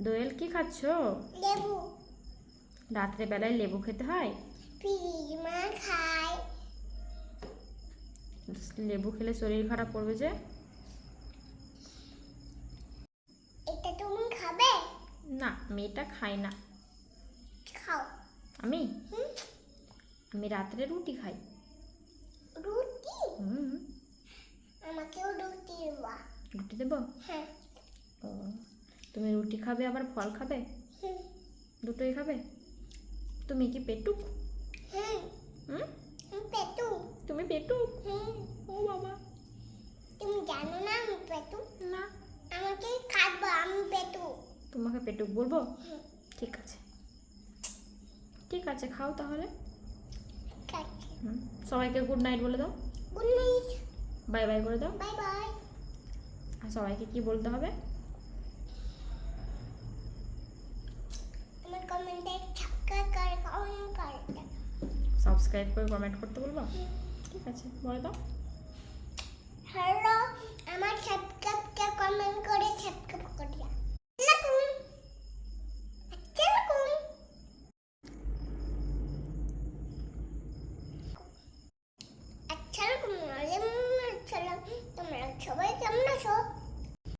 দোয়েল কি খাচ্ছ? লেবু। রাত্রে বেলায় লেবু খেতে হয়? মা খায় লেবু খেলে শরীর খারাপ করবে যে? এটা তুমি খাবে? না মেয়েটা খাই না। খাও। আমি? হুম। আমি রাত্রে রুটি খাই। রুটি? হুম। আমাকেও রুটি দেবা রুটি দেবো? হ্যাঁ। ও। তুমি রুটি খাবে আবার ফল খাবে? দুটোই খাবে? তুমি কি পেটুক? তুমি পেটুক? ও বাবা। তুমি জানো না আমি পেটু না। আমাকে খাব আমি পেটু তোমাকে পেটুক বলব? ঠিক আছে। ঠিক আছে খাও তাহলে। হুম। সবাইকে গুড নাইট বলে দাও। গুড নাইট বাই বাই করে দাও। বাই বাই আর সবাইকে কি বলতে হবে আমার কমেন্টে ছাক্কা করে কমেন্ট করে সাবস্ক্রাইব করে কমেন্ট করতে বলব? ঠিক আছে বলে দাও। হ্যালো